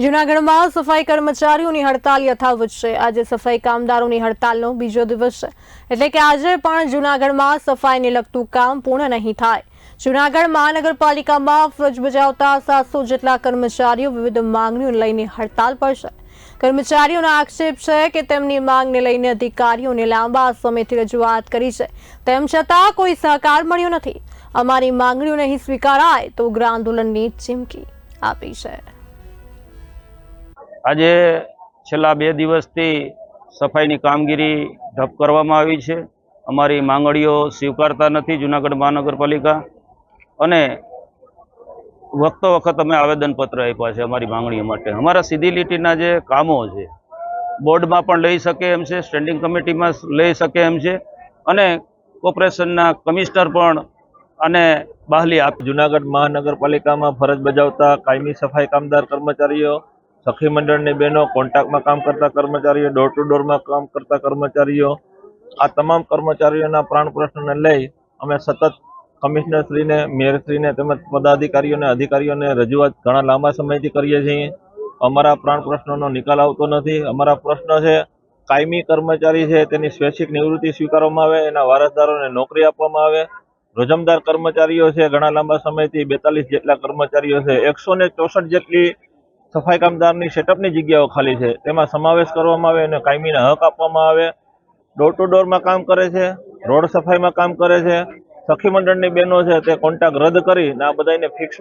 જૂનાગઢમાં સફાઈ કર્મચારીઓની હડતાલ યથાવત છે. આજે સફાઈ કામદારોની હડતાલનો બીજો દિવસ છે. એટલે કે આજે પણ જૂનાગઢમાં સફાઈને લગતું કામ પૂર્ણ નહીં થાય. જૂનાગઢ મહાનગરપાલિકામાં ફરજ બજાવતા સાતસો જેટલા કર્મચારીઓ વિવિધ માંગણીઓ લઈને હડતાલ પર છે. કર્મચારીઓનો આક્ષેપ છે કે તેમની માંગને લઈને અધિકારીઓને લાંબા સમયથી રજૂઆત કરી છે. તેમ છતાં કોઈ સહકાર મળ્યો નથી. અમારી માંગણીઓ નહીં સ્વીકારાય તો ઉગ્ર આંદોલનની ચીમકી આપી છે. આજે છેલ્લા બે દિવસથી સફાઈની કામગીરી ઢપ કરવામાં આવી છે. અમારી માંગણીઓ સ્વીકારતા નથી જુનાગઢ મહાનગરપાલિકા. અને વખતો વખત અમે આવેદનપત્ર આપ્યા છે અમારી માંગણીઓ માટે. અમારા સીધી લીટીના જે કામો છે, બોર્ડમાં પણ લઈ શકે એમ છે, સ્ટેન્ડિંગ કમિટીમાં લઈ શકે એમ છે. અને કોર્પોરેશનના કમિશનર પણ અને બહાલી આપ જુનાગઢ મહાનગરપાલિકામાં ફરજ બજાવતા કાયમી સફાઈ કામદાર કર્મચારીઓ સખી મંડળની બહેનો કોન્ટ્રાક્ટમાં કામ કરતા કર્મચારીઓ ડોર ટુ ડોરમાં કામ કરતા કર્મચારીઓ, આ તમામ કર્મચારીઓના પ્રાણ પ્રશ્નને લઈ અમે સતત કમિશનરશ્રીને, મેયરશ્રીને તેમજ પદાધિકારીઓને, અધિકારીઓને રજૂઆત ઘણા લાંબા સમયથી કરીએ છીએ. અમારા પ્રાણ પ્રશ્નોનો નિકાલ આવતો નથી. અમારા પ્રશ્ન છે, કાયમી કર્મચારી છે, તેની સ્વૈચ્છિક નિવૃત્તિ સ્વીકારવામાં આવે, એના વારસદારોને નોકરી આપવામાં આવે. રોજમદાર કર્મચારીઓ છે, ઘણા લાંબા સમયથી બેતાલીસ જેટલા કર્મચારીઓ છે, એકસો ને ચોસઠ જેટલી સફાઈ કામદારની સેટઅપની જગ્યાઓ ખાલી છે. તેમાં સમાવેશ કરવામાં આવે અને કાયમીના હક આપવામાં આવે. ડોર ટુ ડોરમાં કામ કરે છે, રોડ સફાઈમાં કામ કરે છે. સખી મંડળની બહેનો છે તે કોન્ટ્રાક્ટ રદ કરી આ બધાને ફિક્સ